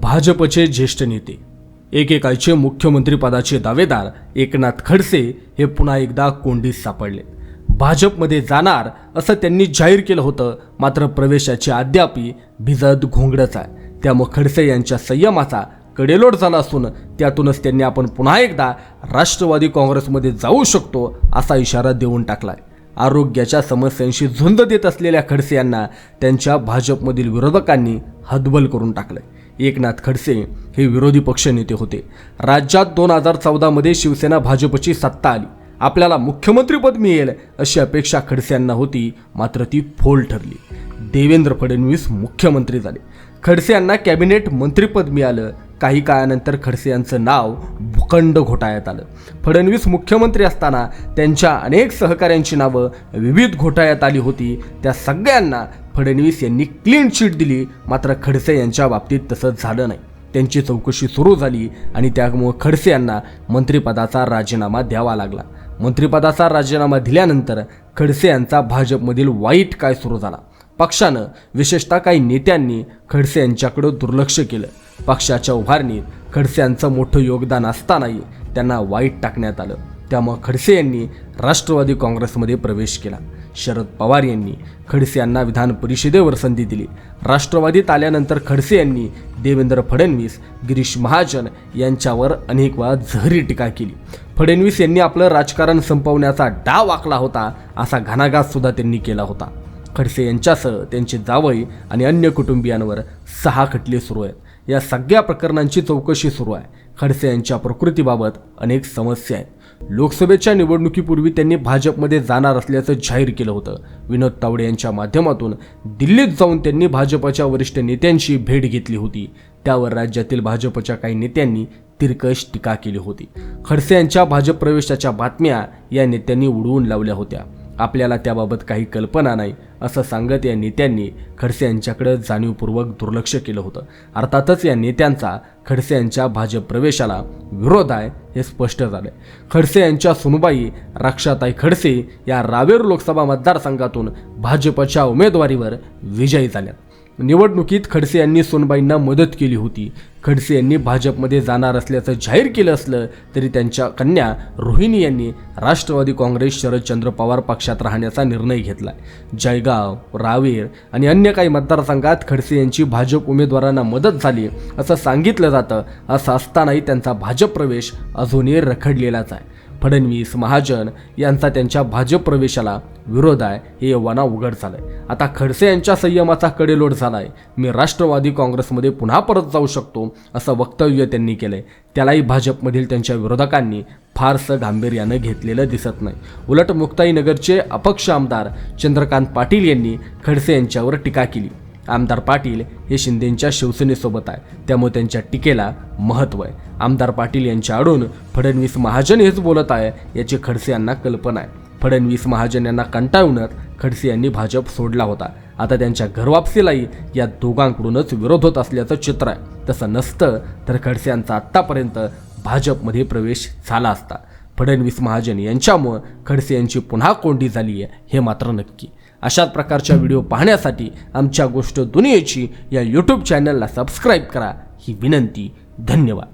भाजपचे ज्येष्ठ नेते एकेकाळचे मुख्यमंत्रीपदाचे दावेदार एकनाथ खडसे हे पुन्हा एकदा कोंडीत सापडले. भाजपमध्ये जाणार असं त्यांनी जाहीर केलं होतं मात्र प्रवेशाची अद्यापी भिजत घोंगडच आहे. त्यामुळे खडसे यांच्या संयमाचा कडेलोट झाला असून त्यातूनच त्यांनी आपण पुन्हा एकदा राष्ट्रवादी काँग्रेसमध्ये जाऊ शकतो असा इशारा देऊन टाकला आहे आरोग्याच्या समस्यांशी झुंज देत असलेल्या खडसे यांना त्यांच्या भाजपमधील विरोधकांनी हतबल करून टाकलंय. एकनाथ खडसे हे विरोधी पक्षनेते होते. राज्यात दोन हजार चौदामध्ये शिवसेना भाजपची सत्ता आली. आपल्याला मुख्यमंत्रीपद मिळेल अशी अपेक्षा खडसे यांना होती मात्र ती फोल ठरली. देवेंद्र फडणवीस मुख्यमंत्री झाले. खडसे यांना कॅबिनेट मंत्रीपद मिळालं काही काळानंतर खडसे यांचं नाव भूखंड घोटाळ्यात आलं. फडणवीस मुख्यमंत्री असताना त्यांच्या अनेक सहकाऱ्यांची नावं विविध घोटाळ्यात आली होती. त्या सगळ्यांना फडणवीस यांनी क्लीन चिट दिली. मात्र खडसे यांच्या बाबतीत तसं झालं नाही. त्यांची चौकशी सुरू झाली आणि त्यामुळे खडसे यांना मंत्रिपदाचा राजीनामा द्यावा लागला. मंत्रिपदाचा राजीनामा दिल्यानंतर खडसे यांचा भाजपमधील वाईट काय सुरू झाला? पक्षानं विशेषतः काही नेत्यांनी खडसे यांच्याकडं दुर्लक्ष केलं. पक्षाच्या उभारणीत खडसे यांचं मोठं योगदान असतानाही त्यांना वाईट टाकण्यात आलं. त्यामुळे खडसे यांनी राष्ट्रवादी काँग्रेसमध्ये प्रवेश केला. शरद पवार यांनी खडसे यांना विधान परिषदेवर संधी दिली. राष्ट्रवादीत आल्यानंतर खडसे यांनी देवेंद्र फडणवीस गिरीश महाजन यांच्यावर अनेक वेळा झहरी टीका केली. फडणवीस यांनी आपलं राजकारण संपवण्याचा डाव आखला होता असा घणाघात सुद्धा त्यांनी केला होता. खडसे यांच्यासह त्यांचे जावई आणि अन्य कुटुंबियांवर सहा खटले सुरू आहेत. या सगळ्या प्रकरणांची चौकशी सुरू आहे. खडसे यांच्या प्रकृतीबाबत अनेक समस्या आहेत. लोकसभेच्या निवडणुकीपूर्वी त्यांनी भाजपमध्ये जाणार असल्याचं जाहीर केलं होतं. विनोद तावडे यांच्या माध्यमातून दिल्लीत जाऊन त्यांनी भाजपच्या वरिष्ठ नेत्यांशी भेट घेतली होती. त्यावर राज्यातील भाजपच्या काही नेत्यांनी तिरकश टीका केली होती. खडसे यांच्या भाजप प्रवेशाच्या बातम्या या नेत्यांनी उडवून लावल्या होत्या. आपल्याला त्याबाबत काही कल्पना नाही असं सांगत या नेत्यांनी खडसे यांच्याकडे जाणीवपूर्वक दुर्लक्ष केलं होतं. अर्थातच या नेत्यांचा खडसे यांच्या भाजप प्रवेशाला विरोध आहे हे स्पष्ट झालंय. खडसे यांच्या सुनबाई रक्षाताई खडसे या रावेर लोकसभा मतदारसंघातून भाजपच्या उमेदवारीवर विजयी झाल्या निवडणुकीत खडसे यांनी सोनबाईंना मदत केली होती. खडसे यांनी भाजपमध्ये जाणार असल्याचं जाहीर केलं असलं तरी त्यांच्या कन्या रोहिणी यांनी राष्ट्रवादी काँग्रेस शरदचंद्र पवार पक्षात राहण्याचा निर्णय घेतला जळगाव रावेर आणि अन्य काही मतदारसंघात खडसे यांची भाजप उमेदवारांना मदत झाली असं सांगितलं जातं असं असतानाही त्यांचा भाजप प्रवेश अजूनही रखडलेलाच आहे. फडणवीस महाजन यांचा त्यांच्या भाजप प्रवेशाला विरोध आहे हे यव्वाना उघड झालंय. आता खडसे यांच्या संयमाचा कडेलोट झालाय. मी राष्ट्रवादी काँग्रेसमध्ये पुन्हा परत जाऊ शकतो असं वक्तव्य त्यांनी केलंय. त्यालाही भाजपमधील त्यांच्या विरोधकांनी फारसं गांभीर्यानं घेतलेलं दिसत नाही. उलट मुक्ताईनगरचे अपक्ष आमदार चंद्रकांत पाटील यांनी खडसे यांच्यावर टीका केली. आमदार पाटील हे शिंदेंच्या शिवसेनेसोबत आहे. त्यामुळे त्यांच्या टीकेला महत्त्व आहे. आमदार पाटील यांच्या आडून फडणवीस महाजन हेच बोलत आहे याची खडसे यांना कल्पना आहे. फडणवीस महाजन यांना कंटाळूनच खडसे यांनी भाजप सोडला होता. आता त्यांच्या घरवापसीलाही या दोघांकडूनच विरोध होत असल्याचं चित्र आहे. तसं नसतं तर खडसे यांचा आत्तापर्यंत भाजपमध्ये प्रवेश झाला असता. फडणवीस महाजन यांच्यामुळं खडसे यांची पुन्हा कोंडी झाली आहे हे मात्र नक्की. अशाच प्रकारच्या व्हिडिओ पाहण्यासाठी आमच्या गोष्ट दुनियेची या यूट्यूब चॅनलला सबस्क्राईब करा. ही विनंती. धन्यवाद.